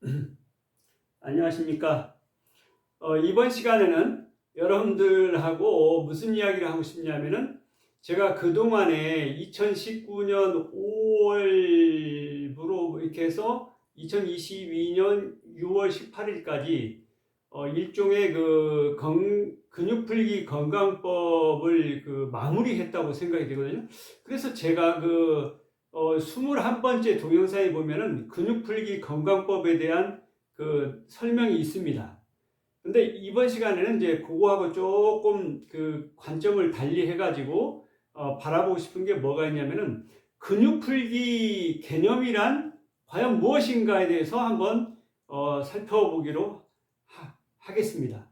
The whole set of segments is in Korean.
안녕하십니까. 어, 이번 시간에는 여러분들하고 무슨 이야기를 하고 싶냐면은 제가 그동안에 2019년 5월부로 이렇게 해서 2022년 6월 18일까지 어, 일종의 그 건- 근육풀기 건강법을 그 마무리했다고 생각이 되거든요. 그래서 제가 그 어, 21번째 동영상에 보면은 근육풀기 건강법에 대한 그 설명이 있습니다. 근데 이번 시간에는 이제 그거하고 조금 그 관점을 달리 해가지고 어, 바라보고 싶은 게 뭐가 있냐면은 근육풀기 개념이란 과연 무엇인가에 대해서 한번 어, 살펴보기로 하, 겠습니다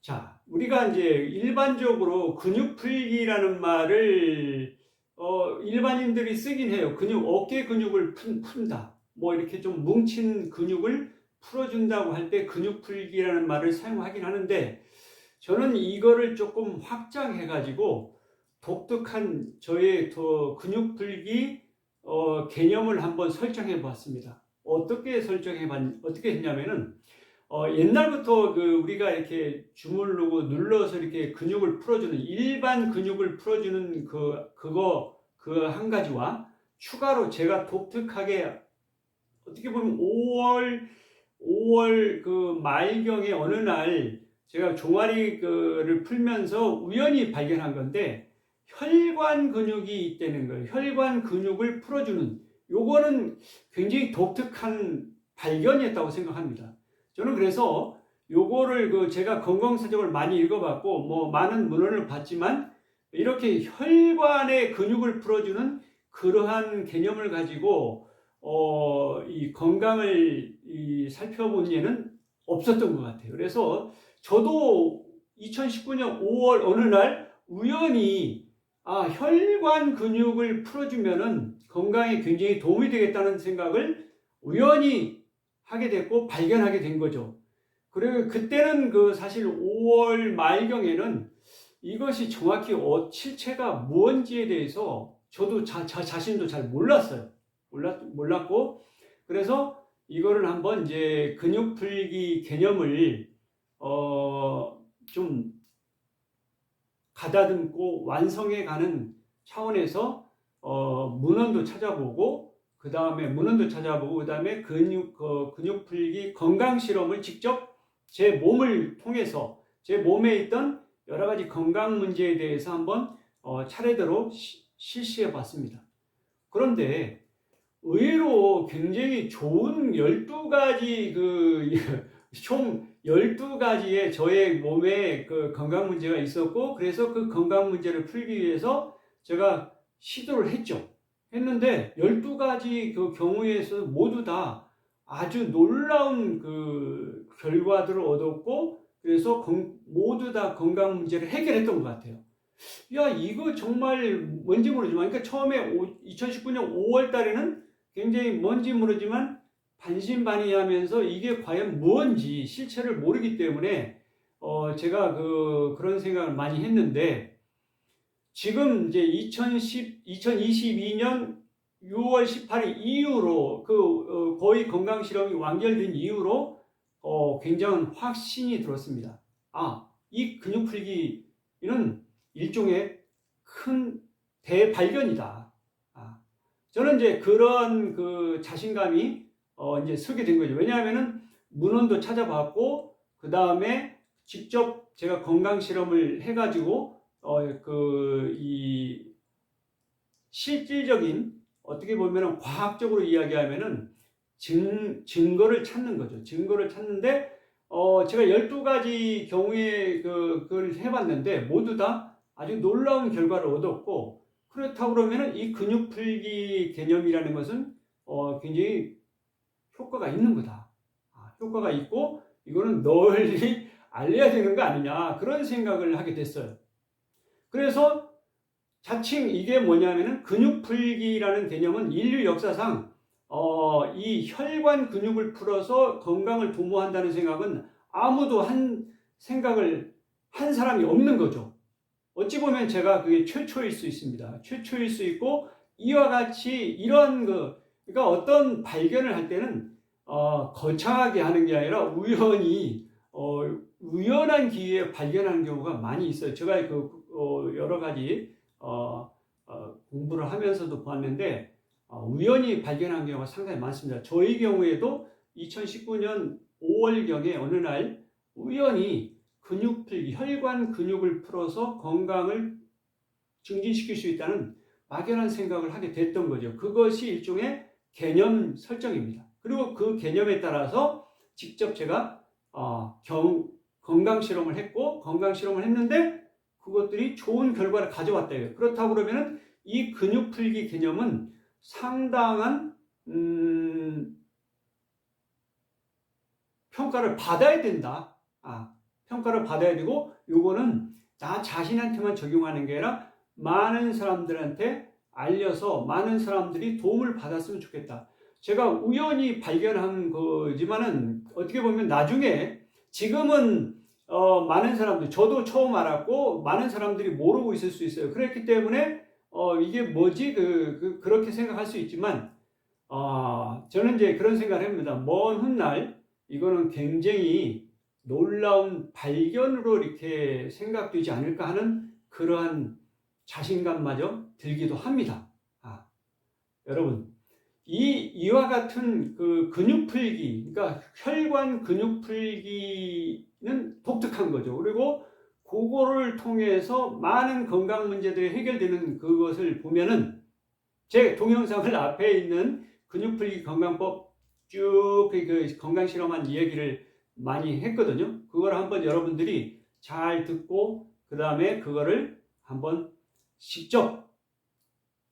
자, 우리가 이제 일반적으로 근육풀기라는 말을 어, 일반인들이 쓰긴 해요. 근육, 어깨 근육을 푼, 푼다. 뭐 이렇게 좀 뭉친 근육을 풀어준다고 할 때 근육 풀기라는 말을 사용하긴 하는데 저는 이거를 조금 확장해가지고 독특한 저의 더 근육 풀기 어, 개념을 한번 설정해 봤습니다. 어떻게 설정해 봤, 어떻게 했냐면은 어, 옛날부터 그 우리가 이렇게 주물르고 눌러서 이렇게 근육을 풀어주는 일반 근육을 풀어주는 그 그거 그 한 가지와 추가로 제가 독특하게 어떻게 보면 5월 5월 그 말경에 어느 날 제가 종아리 그를 풀면서 우연히 발견한 건데 혈관 근육이 있다는 거예요. 혈관 근육을 풀어주는 요거는 굉장히 독특한 발견이었다고 생각합니다. 저는 그래서 요거를 그 제가 건강사적을 많이 읽어봤고 뭐 많은 문헌을 봤지만 이렇게 혈관의 근육을 풀어주는 그러한 개념을 가지고 어, 이 건강을 이 살펴본 예는 없었던 것 같아요. 그래서 저도 2019년 5월 어느 날 우연히 아, 혈관 근육을 풀어주면은 건강에 굉장히 도움이 되겠다는 생각을 우연히 하게 됐고 발견하게 된 거죠. 그리고 그때는 그 사실 5월 말경에는 이것이 정확히 어, 실체가 뭔지에 대해서 저도 자, 자, 자신도 잘 몰랐어요. 몰랐, 몰랐고, 그래서 이거를 한번 이제 근육 풀기 개념을, 어, 좀 가다듬고 완성해 가는 차원에서, 어, 문헌도 찾아보고, 그 다음에 문헌도 찾아보고, 그 다음에 근육, 어, 근육 풀기 건강 실험을 직접 제 몸을 통해서 제 몸에 있던 여러 가지 건강 문제에 대해서 한번 어, 차례대로 시, 실시해 봤습니다. 그런데 의외로 굉장히 좋은 12가지 그, 총 12가지의 저의 몸에 그 건강 문제가 있었고, 그래서 그 건강 문제를 풀기 위해서 제가 시도를 했죠. 했는데, 12가지 그 경우에서 모두 다 아주 놀라운 그 결과들을 얻었고, 그래서 건- 모두 다 건강 문제를 해결했던 것 같아요. 야, 이거 정말 뭔지 모르지만, 그러니까 처음에 2019년 5월 달에는 굉장히 뭔지 모르지만 반신반의하면서 이게 과연 뭔지 실체를 모르기 때문에 어 제가 그 그런 생각을 많이 했는데 지금 이제 2010 2022년 6월 18일 이후로 그 어, 거의 건강 실험이 완결된 이후로 어 굉장한 확신이 들었습니다. 아, 이 근육 풀기는 일종의 큰 대발견이다. 아, 저는 이제 그런 그 자신감이 어 이제 서게 된 거죠. 왜냐하면은 문헌도 찾아봤고 그 다음에 직접 제가 건강 실험을 해가지고 어그이 실질적인 어떻게 보면은 과학적으로 이야기하면은 증 증거를 찾는 거죠. 증거를 찾는데 어 제가 12가지 경우에 그 그걸 해봤는데 모두 다 아주 놀라운 결과를 얻었고 그렇다고 그러면은 이 근육 풀기 개념이라는 것은 어, 굉장히 효과가 있는 거다. 아, 효과가 있고 이거는 널리 알려야 되는 거 아니냐 그런 생각을 하게 됐어요. 그래서 자칭 이게 뭐냐면은 근육 풀기라는 개념은 인류 역사상 어, 이 혈관 근육을 풀어서 건강을 도모한다는 생각은 아무도 한 생각을 한 사람이 없는 거죠. 어찌 보면 제가 그게 최초일 수 있습니다. 최초일 수 있고 이와 같이 이런 그 그러니까 어떤 발견을 할 때는 어, 거창하게 하는 게 아니라 우연히 어, 우연한 기회에 발견하는 경우가 많이 있어요. 제가 그 어, 여러 가지 어, 어, 공부를 하면서도 보았는데 어, 우연히 발견한 경우가 상당히 많습니다. 저희 경우에도 2019년 5월경에 어느 날 우연히 근육풀기, 혈관 근육을 풀어서 건강을 증진시킬 수 있다는 막연한 생각을 하게 됐던 거죠. 그것이 일종의 개념 설정입니다. 그리고 그 개념에 따라서 직접 제가 어, 경, 건강 실험을 했고 건강 실험을 했는데 그것들이 좋은 결과를 가져왔다. 그렇다고 그러면은 이 근육 풀기 개념은 상당한 음, 평가를 받아야 된다. 아, 평가를 받아야 되고 요거는 나 자신한테만 적용하는 게 아니라 많은 사람들한테 알려서 많은 사람들이 도움을 받았으면 좋겠다. 제가 우연히 발견한 거지만은 어떻게 보면 나중에 지금은 어, 많은 사람들 저도 처음 알았고 많은 사람들이 모르고 있을 수 있어요. 그렇기 때문에 어, 이게 뭐지 그, 그, 렇게 생각할 수 있지만 어, 저는 이제 그런 생각을 합니다. 먼 훗날 이거는 굉장히 놀라운 발견으로 이렇게 생각되지 않을까 하는 그러한 자신감마저 들기도 합니다. 아, 여러분, 이, 이와 같은 그 근육 풀기, 그러니까 혈관 근육 풀기는 독특한 거죠. 그리고 그거를 통해서 많은 건강 문제들이 해결되는 그것을 보면은 제 동영상을 앞에 있는 근육 풀기 건강법 쭉 그 건강 실험한 이야기를 많이 했거든요. 그걸 한번 여러분들이 잘 듣고 그 다음에 그거를 한번 직접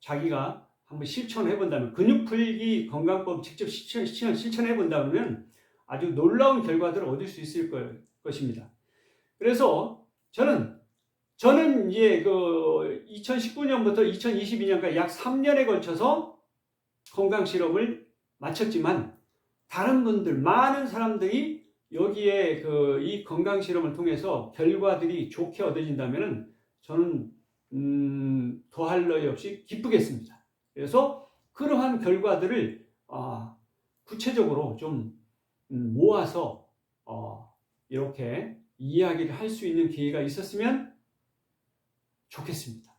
자기가 한번 실천해 본다면 근육 풀기 건강법 직접 실천, 실천, 실천해 본다면 아주 놀라운 결과들을 얻을 수 있을 거, 것입니다. 그래서 저는 저는 이제 그 2019년부터 2022년까지 약 3년에 걸쳐서 건강 실험을 마쳤지만 다른 분들 많은 사람들이 여기에 그 이 건강 실험을 통해서 결과들이 좋게 얻어진다면은 저는 음, 더할 나위 없이 기쁘겠습니다. 그래서 그러한 결과들을 어, 구체적으로 좀 음, 모아서 어, 이렇게 이야기를 할 수 있는 기회가 있었으면 좋겠습니다.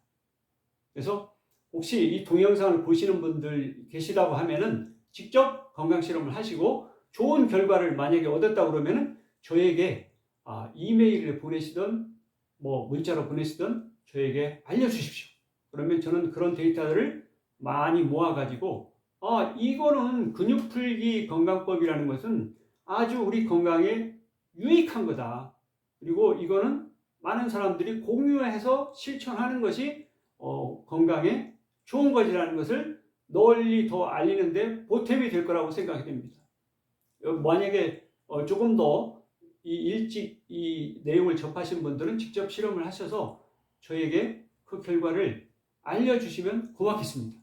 그래서 혹시 이 동영상을 보시는 분들 계시다고 하면은 직접 건강 실험을 하시고 좋은 결과를 만약에 얻었다 그러면은 저에게 아, 이메일을 보내시던 뭐 문자로 보내시던 저에게 알려주십시오. 그러면 저는 그런 데이터를 많이 모아가지고 아 이거는 근육 풀기 건강법이라는 것은 아주 우리 건강에 유익한 거다. 그리고 이거는 많은 사람들이 공유해서 실천하는 것이 어, 건강에 좋은 것이라는 것을 널리 더 알리는데 보탬이 될 거라고 생각이 됩니다. 어, 만약에 어, 조금 더 이 일찍 이 내용을 접하신 분들은 직접 실험을 하셔서 저에게 그 결과를 알려주시면 고맙겠습니다.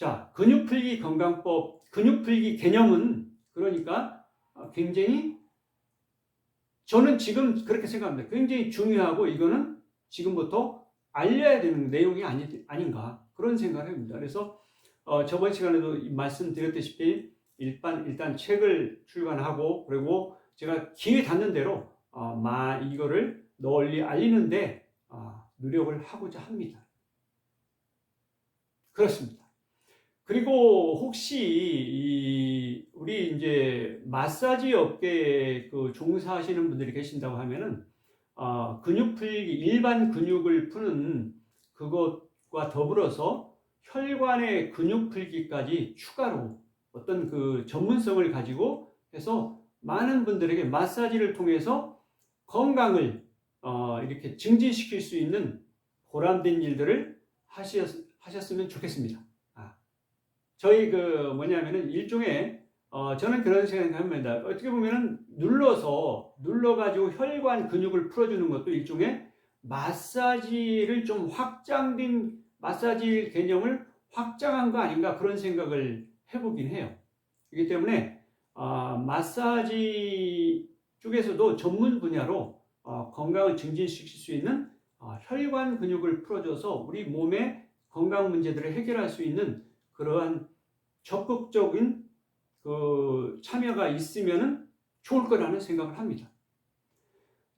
자, 근육풀기 건강법, 근육풀기 개념은 그러니까 굉장히 저는 지금 그렇게 생각합니다. 굉장히 중요하고 이거는 지금부터 알려야 되는 내용이 아니, 아닌가 그런 생각을 합니다. 그래서 어, 저번 시간에도 말씀드렸다시피 일단 일단 책을 출간하고 그리고 제가 기회 닿는 대로 어, 마 이거를 널리 알리는데 어, 노력을 하고자 합니다. 그렇습니다. 그리고 혹시 우리 이제 마사지 업계에 그 종사하시는 분들이 계신다고 하면은 어, 근육 풀기 일반 근육을 푸는 그것과 더불어서 혈관의 근육 풀기까지 추가로 어떤 그 전문성을 가지고 해서 많은 분들에게 마사지를 통해서 건강을 어, 이렇게 증진시킬 수 있는 보람된 일들을 하셨, 하셨으면 좋겠습니다. 아, 저희 그 뭐냐면은 일종의 어, 저는 그런 생각합니다. 어떻게 보면은 눌러서 눌러가지고 혈관 근육을 풀어주는 것도 일종의 마사지를 좀 확장된 마사지 개념을 확장한 거 아닌가 그런 생각을 해보긴 해요. 그렇기 때문에 어, 마사지 쪽에서도 전문 분야로 어, 건강을 증진시킬 수 있는 어, 혈관 근육을 풀어줘서 우리 몸의 건강 문제들을 해결할 수 있는 그러한 적극적인 그 참여가 있으면은 좋을 거라는 생각을 합니다.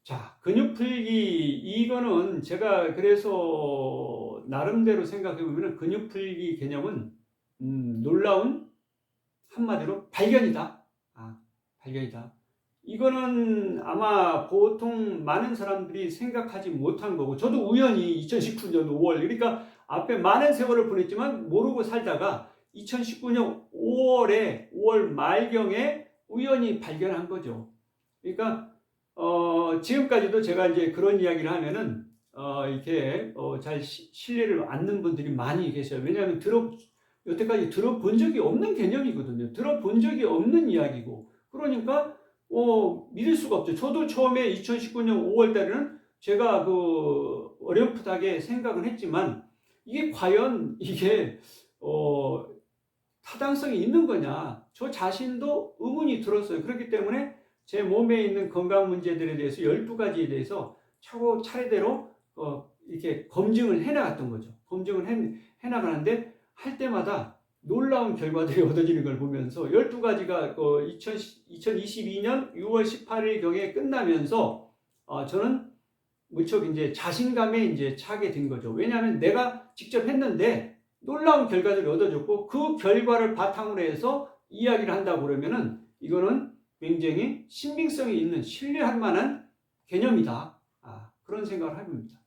자, 근육 풀기 이거는 제가 그래서 나름대로 생각해 보면 근육 풀기 개념은 음, 놀라운 한마디로 발견이다. 아, 발견이다. 이거는 아마 보통 많은 사람들이 생각하지 못한 거고 저도 우연히 2019년 5월 그러니까 앞에 많은 세월을 보냈지만 모르고 살다가 2019년 5월에 5월 말경에 우연히 발견한 거죠. 그러니까 어, 지금까지도 제가 이제 그런 이야기를 하면은 어, 이렇게 어, 잘 시, 신뢰를 않는 분들이 많이 계세요. 왜냐하면 들어 여태까지 들어본 적이 없는 개념이거든요. 들어본 적이 없는 이야기고 그러니까 어, 믿을 수가 없죠. 저도 처음에 2019년 5월 달에는 제가 그 어렴풋하게 생각은 했지만 이게 과연 이게 어, 타당성이 있는 거냐 저 자신도 의문이 들었어요. 그렇기 때문에 제 몸에 있는 건강 문제들에 대해서 12가지에 대해서 차고 차례대로 어, 이렇게 검증을 해나갔던 거죠. 검증을 해, 해나가는데 할 때마다 놀라운 결과들이 얻어지는 걸 보면서 12가지가 어, 2000, 2022년 6월 18일 경에 끝나면서 어, 저는 무척 이제 자신감에 이제 차게 된 거죠. 왜냐하면 내가 직접 했는데 놀라운 결과들을 얻어줬고 그 결과를 바탕으로 해서 이야기를 한다고 그러면은 이거는 굉장히 신빙성이 있는 신뢰할 만한 개념이다. 아, 그런 생각을 해봅니다.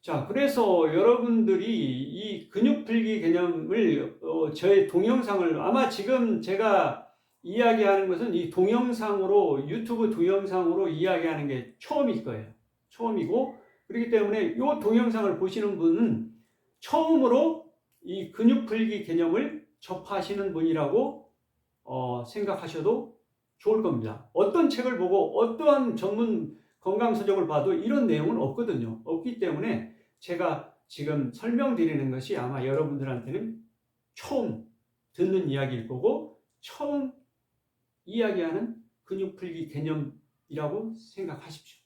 자, 그래서 여러분들이 이 근육 풀기 개념을 어, 저의 동영상을 아마 지금 제가 이야기하는 것은 이 동영상으로 유튜브 동영상으로 이야기하는 게 처음일 거예요. 처음이고 그렇기 때문에 이 동영상을 보시는 분은 처음으로 이 근육 풀기 개념을 접하시는 분이라고 어, 생각하셔도 좋을 겁니다. 어떤 책을 보고 어떠한 전문 건강 서적을 봐도 이런 내용은 없거든요. 없기 때문에 제가 지금 설명드리는 것이 아마 여러분들한테는 처음 듣는 이야기일 거고 처음 이야기하는 근육 풀기 개념이라고 생각하십시오.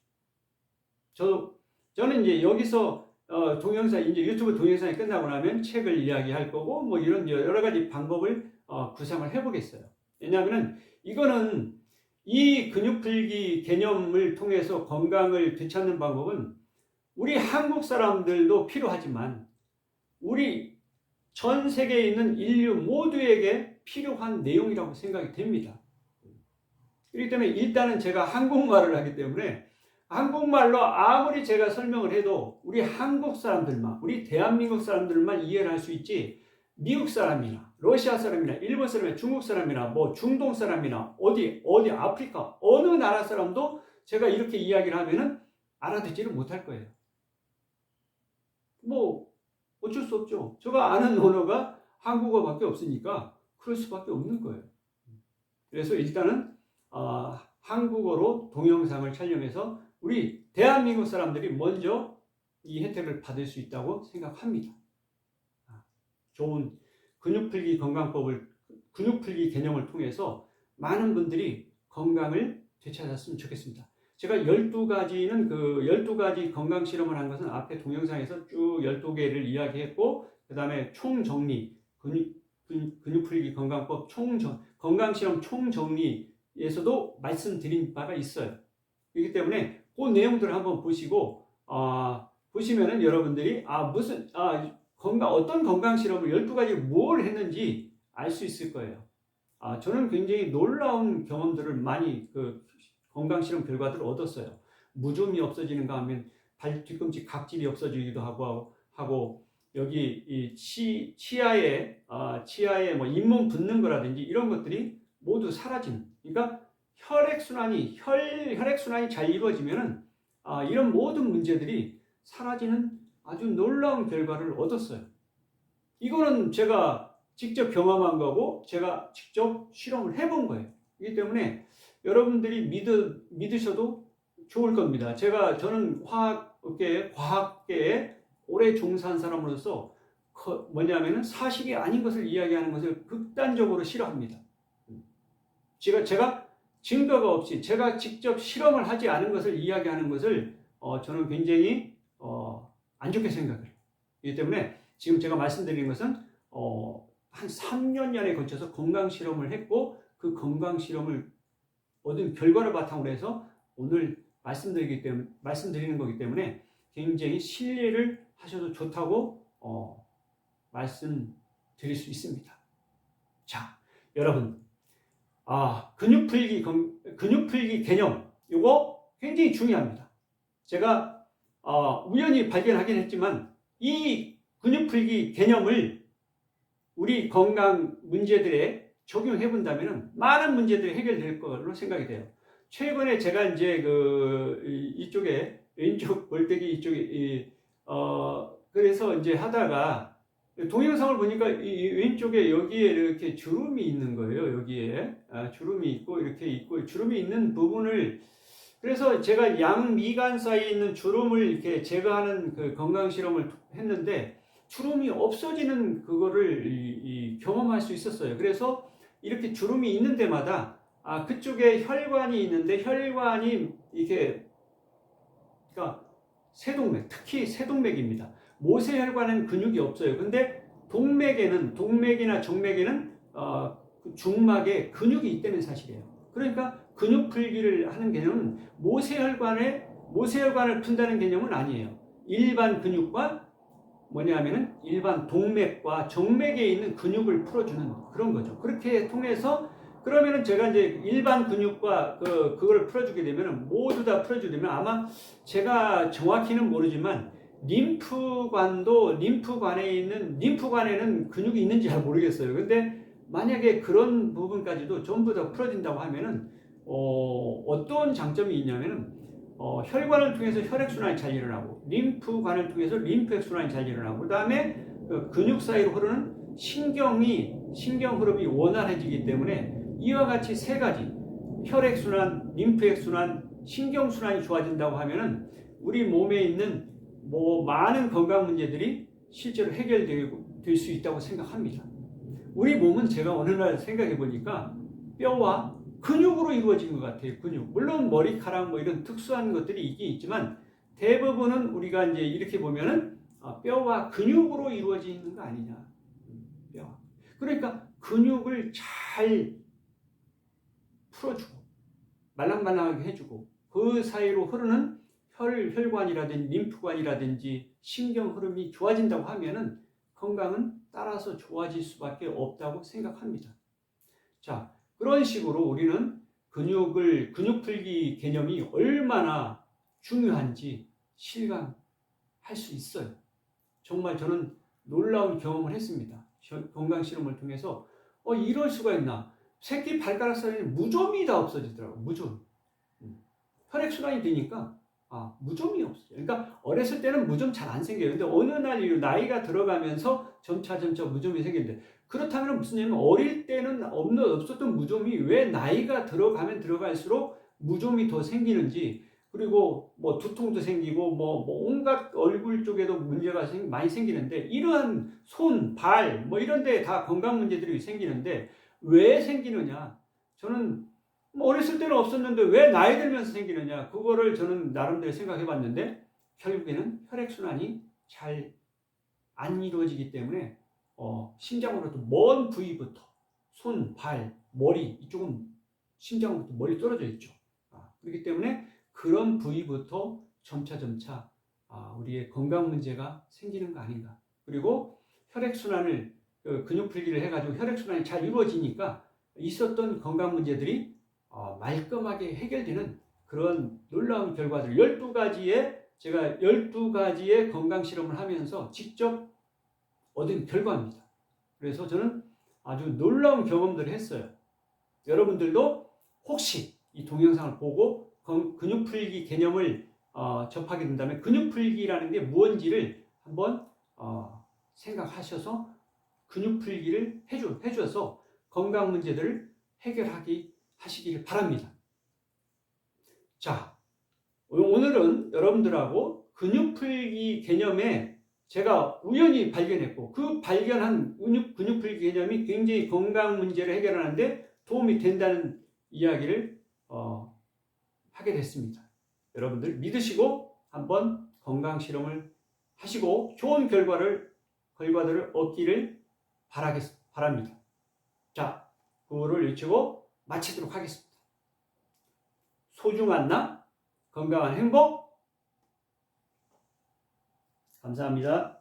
저 저는 이제 여기서 어, 동영상 이제 유튜브 동영상이 끝나고 나면 책을 이야기할 거고 뭐 이런 여러 가지 방법을 어, 구상을 해보겠어요. 왜냐하면은 이거는 이 근육 풀기 개념을 통해서 건강을 되찾는 방법은 우리 한국 사람들도 필요하지만 우리 전 세계에 있는 인류 모두에게 필요한 내용이라고 생각이 됩니다. 그렇기 때문에 일단은 제가 한국말을 하기 때문에 한국말로 아무리 제가 설명을 해도 우리 한국 사람들만, 우리 대한민국 사람들만 이해를 할 수 있지 미국 사람이나 러시아 사람이나 일본 사람이나 중국 사람이나 뭐 중동 사람이나 어디 어디 아프리카 어느 나라 사람도 제가 이렇게 이야기를 하면은 알아듣지를 못할 거예요. 뭐 어쩔 수 없죠. 제가 아는 언어가 한국어밖에 없으니까 그럴 수밖에 없는 거예요. 그래서 일단은 어, 한국어로 동영상을 촬영해서 우리 대한민국 사람들이 먼저 이 혜택을 받을 수 있다고 생각합니다. 아, 좋은 근육풀기 건강법을 근육풀기 개념을 통해서 많은 분들이 건강을 되찾았으면 좋겠습니다. 제가 12가지는 그 12가지 건강 실험을 한 것은 앞에 동영상에서 쭉 12개를 이야기했고 그다음에 총정리 근육 근육 풀기 건강법 총정 건강 실험 총정리에서도 말씀드린 바가 있어요. 그렇기 때문에 그 내용들을 한번 보시고 아 보시면은 여러분들이 아 무슨 아 건강 어떤 건강 실험을 12가지 뭘 했는지 알 수 있을 거예요. 아 저는 굉장히 놀라운 경험들을 많이 그 건강 실험 결과들을 얻었어요. 무좀이 없어지는가 하면 발 뒤꿈치 각질이 없어지기도 하고 하고 여기 이 치, 치아에 아, 치아에 뭐 잇몸 붓는 거라든지 이런 것들이 모두 사라지는. 그러니까 혈액 순환이 혈 혈액 순환이 잘 이루어지면은 아, 이런 모든 문제들이 사라지는 아주 놀라운 결과를 얻었어요. 이거는 제가 직접 경험한 거고 제가 직접 실험을 해본 거예요. 이기 때문에 여러분들이 믿으, 믿으셔도 좋을 겁니다. 제가 저는 화학계 과학계에 오래 종사한 사람으로서 뭐냐면은 사실이 아닌 것을 이야기하는 것을 극단적으로 싫어합니다. 제가 제가 증거가 없이 제가 직접 실험을 하지 않은 것을 이야기하는 것을 어, 저는 굉장히 어, 안 좋게 생각을 해요. 이 때문에 지금 제가 말씀드리는 것은 어, 한 3년 년에 걸쳐서 건강 실험을 했고 그 건강 실험을 얻은 결과를 바탕으로 해서 오늘 말씀드리기 때문에 말씀드리는 거기 때문에 굉장히 신뢰를 하셔도 좋다고 어, 말씀드릴 수 있습니다. 자, 여러분, 아 근육 풀기 건- 근육 풀기 개념 이거 굉장히 중요합니다. 제가 어, 우연히 발견하긴 했지만 이 근육 풀기 개념을 우리 건강 문제들에 적용해 본다면 많은 문제들이 해결될 걸로 생각이 돼요. 최근에 제가 이제 그 이- 이쪽에 왼쪽 골대기 이쪽에 이, 어 그래서 이제 하다가 동영상을 보니까 이- 이 왼쪽에 여기에 이렇게 주름이 있는 거예요. 여기에 아, 주름이 있고 이렇게 있고 주름이 있는 부분을 그래서 제가 양미간 사이에 있는 주름을 이렇게 제거하는 그 건강 실험을 했는데 주름이 없어지는 그거를 이- 이 경험할 수 있었어요. 그래서 이렇게 주름이 있는 데마다 아 그쪽에 혈관이 있는데 혈관이 이게 그러니까 세동맥 특히 세동맥입니다. 모세혈관은 근육이 없어요. 근데 동맥에는 동맥이나 정맥에는 어, 그 중막에 근육이 있다는 사실이에요. 그러니까 근육 풀기를 하는 개념은 모세혈관에 모세혈관을 푼다는 개념은 아니에요. 일반 근육과 뭐냐면은 일반 동맥과 정맥에 있는 근육을 풀어주는 그런 거죠. 그렇게 통해서 그러면은 제가 이제 일반 근육과 그 그걸 풀어주게 되면은 모두 다 풀어주게 되면 아마 제가 정확히는 모르지만 림프관도 림프관에 있는 림프관에는 근육이 있는지 잘 모르겠어요. 근데 만약에 그런 부분까지도 전부 다 풀어진다고 하면은 어, 어떤 장점이 있냐면은 어, 혈관을 통해서 혈액 순환이 잘 일어나고 림프관을 통해서 림프액 순환이 잘 일어나고 그 다음에 근육 사이로 흐르는 신경이 신경 흐름이 원활해지기 때문에 이와 같이 세 가지 혈액 순환, 림프액 순환, 신경 순환이 좋아진다고 하면은 우리 몸에 있는 뭐 많은 건강 문제들이 실제로 해결될 수 있다고 생각합니다. 우리 몸은 제가 어느 날 생각해 보니까 뼈와 근육으로 이루어진 것 같아요. 근육. 물론 머리카락 뭐 이런 특수한 것들이 있긴 있지만 대부분은 우리가 이제 이렇게 보면은 아, 뼈와 근육으로 이루어지는 거 아니냐. 음, 뼈. 그러니까 근육을 잘 풀어주고 말랑말랑하게 해주고 그 사이로 흐르는 혈, 혈관이라든지 림프관이라든지 신경 흐름이 좋아진다고 하면은 건강은 따라서 좋아질 수밖에 없다고 생각합니다. 자, 그런 식으로 우리는 근육을 근육 풀기 개념이 얼마나 중요한지 실감할 수 있어요. 정말 저는 놀라운 경험을 했습니다. 건강 실험을 통해서 어 이럴 수가 있나? 새끼 발가락 사이에 무좀이 다 없어지더라고. 무좀. 음. 혈액 순환이 되니까 아 무좀이 없어요. 그러니까 어렸을 때는 무좀 잘 안 생겨요. 근데 어느 날 이후 나이가 들어가면서 점차 점차 무좀이 생기는데 그렇다면 무슨 얘기냐면 어릴 때는 없는 없었던 무좀이 왜 나이가 들어가면 들어갈수록 무좀이 더 생기는지 그리고 뭐 두통도 생기고 뭐, 뭐 온갖 얼굴 쪽에도 문제가 생, 많이 생기는데 이러한 손, 발 뭐 이런 데 다 건강 문제들이 생기는데 왜 생기느냐? 저는 뭐 어렸을 때는 없었는데 왜 나이 들면서 생기느냐? 그거를 저는 나름대로 생각해 봤는데 결국에는 혈액순환이 잘 안 이루어지기 때문에 어, 심장으로부터 먼 부위부터 손, 발, 머리 이쪽은 심장으로부터 멀리 떨어져 있죠. 아, 그렇기 때문에 그런 부위부터 점차 점차 아, 우리의 건강 문제가 생기는 거 아닌가. 그리고 혈액 순환을 그 근육 풀기를 해가지고 혈액 순환이 잘 이루어지니까 있었던 건강 문제들이 어, 말끔하게 해결되는 그런 놀라운 결과들 12가지의 제가 12가지의 건강 실험을 하면서 직접 얻은 결과입니다. 그래서 저는 아주 놀라운 경험들을 했어요. 여러분들도 혹시 이 동영상을 보고 근육 풀기 개념을 어, 접하게 된다면 근육 풀기라는 게 무언지를 한번 어, 생각하셔서 근육 풀기를 해줘, 해줘서 건강 문제들을 해결하기 하시기를 바랍니다. 자, 오늘은 여러분들하고 근육 풀기 개념에 제가 우연히 발견했고 그 발견한 근육, 근육 풀기 개념이 굉장히 건강 문제를 해결하는데 도움이 된다는 이야기를 어, 하게 됐습니다. 여러분들 믿으시고 한번 건강 실험을 하시고 좋은 결과를 결과들을 얻기를 바라겠, 바랍니다. 자, 구호를 외치고 마치도록 하겠습니다. 소중한 나, 건강한 행복. 감사합니다.